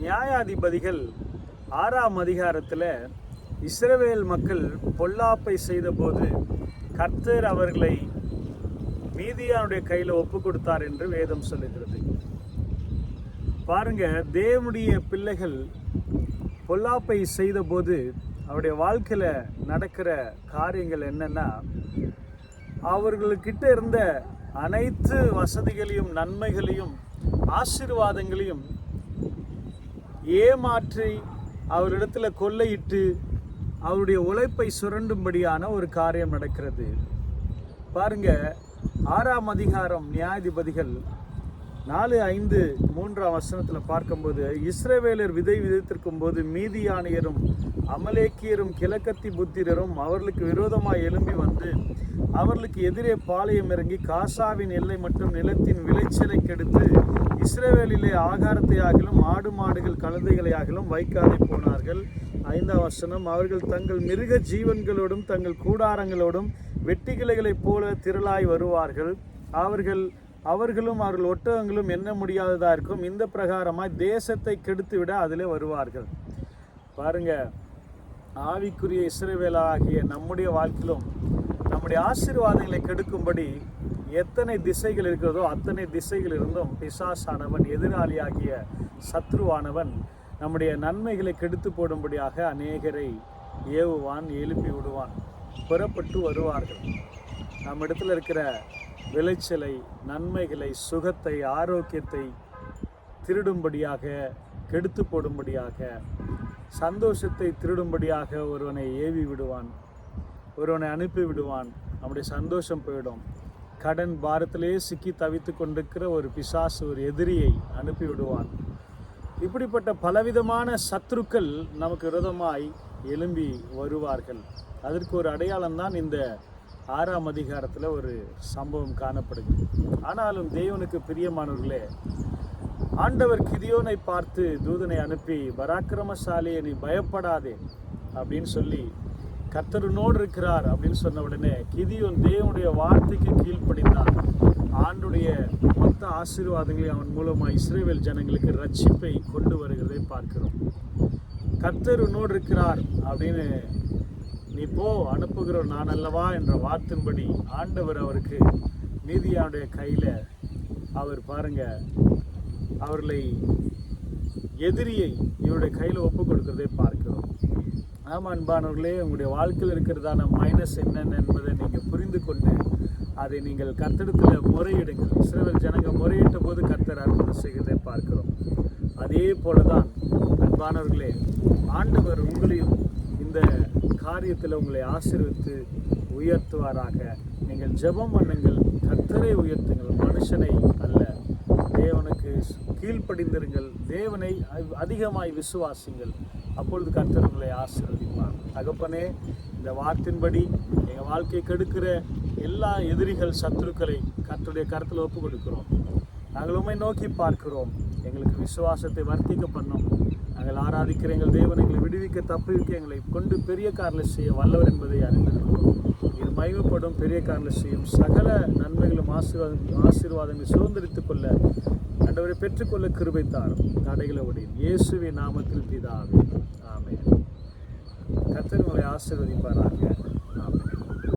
நியாயாதிபதிகள் ஆறாம் அதிகாரத்தில் இஸ்ரவேல் மக்கள் பொல்லாப்பை செய்தபோது கர்த்தர் அவர்களை மீதியானுடைய கையில் ஒப்பு கொடுத்தார் என்று வேதம் சொல்லுகிறது. பாருங்க தேவனுடைய பிள்ளைகள் பொல்லாப்பை செய்தபோது அவருடைய வாழ்க்கையில் நடக்கிற காரியங்கள் என்னன்னா அவர்களுக்கிட்ட இருந்த அனைத்து வசதிகளையும் நன்மைகளையும் ஆசீர்வாதங்களையும் ஏமாற்றி அவரிடத்தில் கொள்ளையிட்டு அவருடைய உழைப்பை சுரண்டும்படியான ஒரு காரியம் நடக்கிறது. பாருங்க ஆறாம் அதிகாரம் நியாயாதிபதிகள் நாலு ஐந்து மூன்றாம் வசனத்தில் பார்க்கும்போது இஸ்ரேவேலர் விதை விதைத்திருக்கும் போது மீதியானியரும் அமலேக்கியரும் கிழக்கத்தி புத்திரரும் அவர்களுக்கு விரோதமாக எழும்பி வந்து அவர்களுக்கு எதிரே பாளையம் இறங்கி காசாவின் எல்லை மற்றும் நிலத்தின் விளைச்சலை கெடுத்து இஸ்ரேவேலிலே ஆகாரத்தை ஆகிலும் ஆடு மாடுகள் கழுதைகளை ஆகிலும் வைக்காதே போனார்கள். ஐந்தாம் வசனம் அவர்கள் தங்கள் மிருக ஜீவன்களோடும் தங்கள் கூடாரங்களோடும் வெட்டிக்கிளைகளைப் போல திரளாய் வருவார்கள். அவர்கள் அவர்களும் அவர்கள் ஒட்டகங்களும் என்ன முடியாததாக இருக்கும். இந்த பிரகாரமாக தேசத்தை கெடுத்து விட அதிலே வருவார்கள். பாருங்க ஆவிக்குரிய இஸ்ரவேலாகிய நம்முடைய வாழ்க்கையிலும் நம்முடைய ஆசீர்வாதங்களை கெடுக்கும்படி எத்தனை திசைகள் இருக்கிறதோ அத்தனை திசைகள் இருந்தும் பிசாசானவன் எதிராளியாகிய சத்ருவானவன் நம்முடைய நன்மைகளை கெடுத்து போடும்படியாக அநேகரை ஏவுவான் எழுப்பி விடுவான் புறப்பட்டு வருவார்கள். நம்ம இடத்துல இருக்கிற விளைச்சலை நன்மைகளை சுகத்தை ஆரோக்கியத்தை திருடும்படியாக கெடுத்து போடும்படியாக சந்தோஷத்தை திருடும்படியாக ஒருவனை ஏவி விடுவான். ஒருவனை அனுப்பி விடுவான். நம்முடைய சந்தோஷம் போயிடும். கடன் பாரத்திலேயே சிக்கி தவித்து கொண்டிருக்கிற ஒரு பிசாசு ஒரு எதிரியை அனுப்பி விடுவான். இப்படிப்பட்ட பலவிதமான சத்துருக்கள் நமக்கு விரதமாய் எழும்பி வருவார்கள். அதற்கு ஒரு அடையாளம் தான் இந்த ஆறாம் அதிகாரத்தில் ஒரு சம்பவம் காணப்படுகிறது. ஆனாலும் தேவனுக்கு பிரியமானவர்களே ஆண்டவர் கிதியோனை பார்த்து தூதனை அனுப்பி பராக்கிரமசாலியை நீ பயப்படாதே அப்படின்னு சொல்லி கர்த்தருனோடு இருக்கிறார் அப்படின்னு சொன்ன உடனே கிதியோன் தேவனுடைய வார்த்தைக்கு கீழ்ப்படிந்தான். ஆண்டுடைய மொத்த ஆசீர்வாதங்களை அவன் மூலமாக இஸ்ரேவேல் ஜனங்களுக்கு ரட்சிப்பை கொண்டு வருகிறதை பார்க்கிறோம். கர்த்தர் உன்னோடு இருக்கிறார் அப்படின்னு நீ போ அனுப்புகிறோம் நான் அல்லவா என்ற வார்த்தின்படி ஆண்டவர் அவருக்கு நீதியானுடைய கையில் அவர் பாருங்க அவர்களை எதிரியை இவருடைய கையில் ஒப்பு கொடுக்கிறதை பார்க்கிறோம். ஆமாம் அன்பானவர்களே உங்களுடைய வாழ்க்கையில் இருக்கிறதான மைனஸ் என்னென்ன என்பதை நீங்கள் புரிந்து கொண்டு அதை நீங்கள் கர்த்தடத்தில் முறையிடுங்கள். இஸ்ரேல் ஜனங்க முறையிட்ட போது கர்த்தர் அற்புதம் செய்கிறதை பார்க்கிறோம். அதே போல தான் அன்பானவர்களே ஆண்டவர் உங்களையும் இந்த காரியத்தில் உங்களை ஆசிர்வித்து உயர்த்துவாராக. நீங்கள் ஜெபம் பண்ணுங்கள். கர்த்தரை உயர்த்துங்கள். மனுஷனை அல்ல. தேவனுக்கு கீழ்ப்படிந்திருங்கள். தேவனை அதிகமாய் விசுவாசிங்கள். அப்பொழுது கர்த்தர் உங்களை ஆசீர்வதிப்பார். தகப்பனே இந்த வார்த்தையின்படி எங்கள் வாழ்க்கையை கெடுக்கிற எல்லா எதிரிகள் சத்துருக்களை கர்த்தருடைய கருத்தில் ஒப்பு கொடுக்கிறோம் நாங்கள் உண்மை நோக்கி பார்க்கிறோம். எங்களுக்கு விசுவாசத்தை வர்த்திக்க பண்ணோம். ஆதிக்கிற எங்கள் தேவன் எங்களை விடுவிக்க தப்புவிக்க எங்களை கொண்டு பெரிய காரில் செய்ய வல்லவர் என்பதை அறிந்திருக்கிறோம் இது மகிமைப்படும் பெரிய காரில் செய்யும் சகல நன்மைகளும் ஆசீர்வாதம் ஆசீர்வாதங்களை சுதந்திரித்துக் கொள்ள ஆண்டவரை பெற்றுக்கொள்ள கிருபை தாரும். தடைகளை உடையும் இயேசுவின் நாமத்தில் பிதாவே. ஆமே கர்த்தர் உங்களை ஆசீர்வதிப்பாராக.